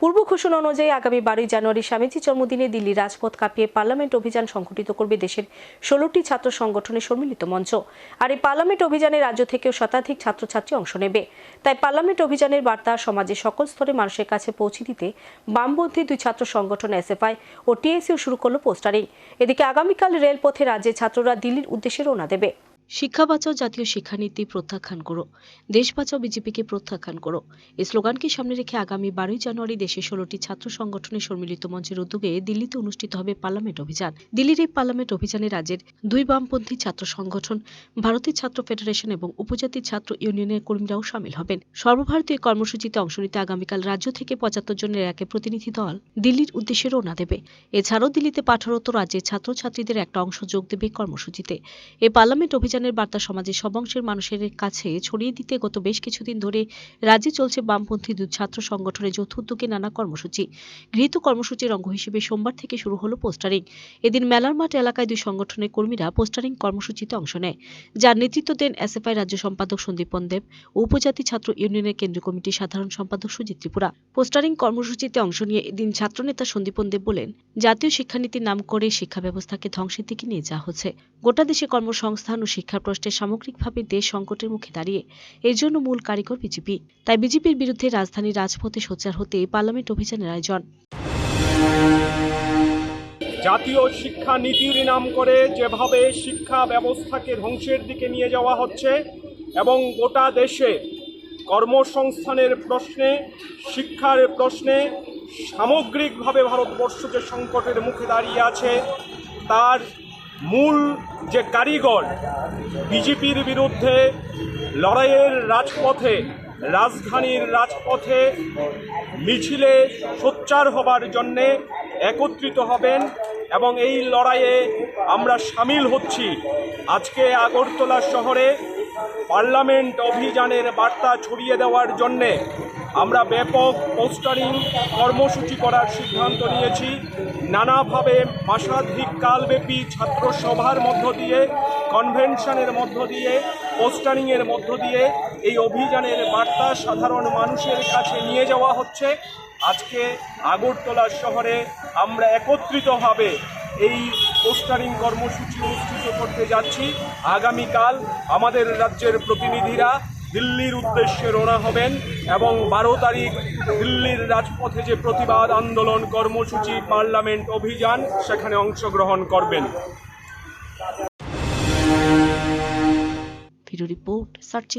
পূর্ব ঘোষণা অনুযায়ী আগামী বারোই জানুয়ারি স্বামীজি জন্মদিনে দিল্লি রাজপথ কাঁপিয়ে পার্লামেন্ট অভিযান সংঘটিত করবে দেশের ষোলোটি ছাত্র সংগঠনের সম্মিলিত মঞ্চ। আর এই পার্লামেন্ট অভিযানে রাজ্য থেকেও শতাধিক ছাত্রছাত্রী অংশ নেবে। তাই পার্লামেন্ট অভিযানের বার্তা সমাজের সকল স্তরে মানুষের কাছে পৌঁছে দিতে বামপন্থী দুই ছাত্র সংগঠন এসএফআই ও টিএসইউ শুরু করল পোস্টারিং এদিকে আগামীকাল রেলপথে রাজ্যের ছাত্ররা দিল্লির উদ্দেশ্যে রওনা দেবে। শিক্ষা বাঁচাও জাতীয় শিক্ষানীতি প্রত্যাখ্যান করো। দেশ বাঁচাও বিজেপিকে প্রত্যাখ্যান করো। এই স্লোগানকে সামনে রেখে আগামী বারোই জানুয়ারি দেশে ষোলোটি ছাত্র সংগঠনের সম্মিলিত মঞ্চের উদ্যোগে দিল্লিতে অনুষ্ঠিত হবে পার্লামেন্ট অভিযান। দিল্লির এই পার্লামেন্ট অভিযানে রাজ্যের দুই বামপন্থী ছাত্র সংগঠন ভারতের ছাত্র ফেডারেশন এবং উপজাতি ছাত্র ইউনিয়নের কর্মীরাও সামিল হবেন। সর্বভারতীয় কর্মসূচিতে অংশ নিতে আগামীকাল রাজ্য থেকে পঁচাত্তর জনের একে প্রতিনিধি দল দিল্লির উদ্দেশ্যে রওনা দেবে। এছাড়াও দিল্লিতে পাঠারত রাজ্যের ছাত্রছাত্রীদের একটা অংশ যোগ দেবে কর্মসূচিতে। এই পার্লামেন্ট অভিযানের বার্তা সমাজের সব অংশের মানুষের কাছে ছড়িয়ে দিতে গত বেশ কিছুদিন ধরে রাজ্যে চলছে বামপন্থী দুই ছাত্র সংগঠনের যৌথ উদ্যোগে নানা কর্মসূচি। গৃহীত কর্মসূচির অঙ্গ হিসেবে সোমবার থেকে শুরু হলো পোস্টারিং। এদিন মেলার মাঠ এলাকায় দুই সংগঠনের কর্মীরা পোস্টারিং কর্মসূচিতে অংশ নেয়। যার নেতৃত্ব দেন এসএফআই রাজ্য সম্পাদক সন্দীপন দেব ও উপজাতি ছাত্র ইউনিয়নের কেন্দ্রীয় কমিটির সাধারণ সম্পাদক সুজিত ত্রিপুরা। পোস্টারিং কর্মসূচিতে অংশ নিয়ে এদিন ছাত্রনেতা সন্দীপন দেব বলেন, জাতীয় শিক্ষানীতির নাম করে শিক্ষা ব্যবস্থাকে ধ্বংসের দিকে নিয়ে যাওয়া হচ্ছে। গোটা দেশে কর্মসংস্থান ও শিক্ষার প্রশ্নে সামগ্রিকভাবে দেশ সংকটের মুখে দাঁড়িয়ে, এর জন্য মূল কারিগর বিজেপি। তাই বিজেপির বিরুদ্ধে রাজধানী রাজপথে সোচ্চার হতে পার্লামেন্ট অভিযানের আয়োজন। জাতীয় শিক্ষা নীতির নাম করে যেভাবে শিক্ষা ব্যবস্থাকে ধ্বংসের দিকে নিয়ে যাওয়া হচ্ছে এবং গোটা দেশে কর্মসংস্থানের প্রশ্নে, শিক্ষার প্রশ্নে সামগ্রিকভাবে ভারতবর্ষ যে সংকটের মুখে দাঁড়িয়ে আছে, তার মূল যে কারিগর বিজেপির বিরুদ্ধে লড়াইয়ের রাজপথে, রাজধানীর রাজপথে মিছিলে সোচ্চার হবার জন্যে একত্রিত হবেন এবং এই লড়াইয়ে আমরা সামিল হচ্ছি। আজকে আগরতলা শহরে পার্লামেন্ট অভিযানের বার্তা ছড়িয়ে দেওয়ার জন্যে আমরা ব্যাপক পোস্টারিং কর্মসূচি করার সিদ্ধান্ত নিয়েছি। নানাভাবে মাসাধিক কালব্যাপী ছাত্র সভার মধ্য দিয়ে, কনভেনশনের মধ্য দিয়ে, পোস্টারিংয়ের মধ্য দিয়ে এই অভিযানের বার্তা সাধারণ মানুষের কাছে নিয়ে যাওয়া হচ্ছে। আজকে আগরতলা শহরে আমরা একত্রিতভাবে এই পোস্টারিং কর্মসূচি অনুষ্ঠিত করতে যাচ্ছি। আগামীকাল আমাদের রাজ্যের প্রতিনিধিরা দিল্লির উদ্দেশ্যে রওনা হবেন এবং বারো তারিখ দিল্লির রাজপথে যে প্রতিবাদ, আন্দোলন, কর্মসূচি, পার্লামেন্ট, অভিযান, সেখানে অংশগ্রহণ করবেন। Report, search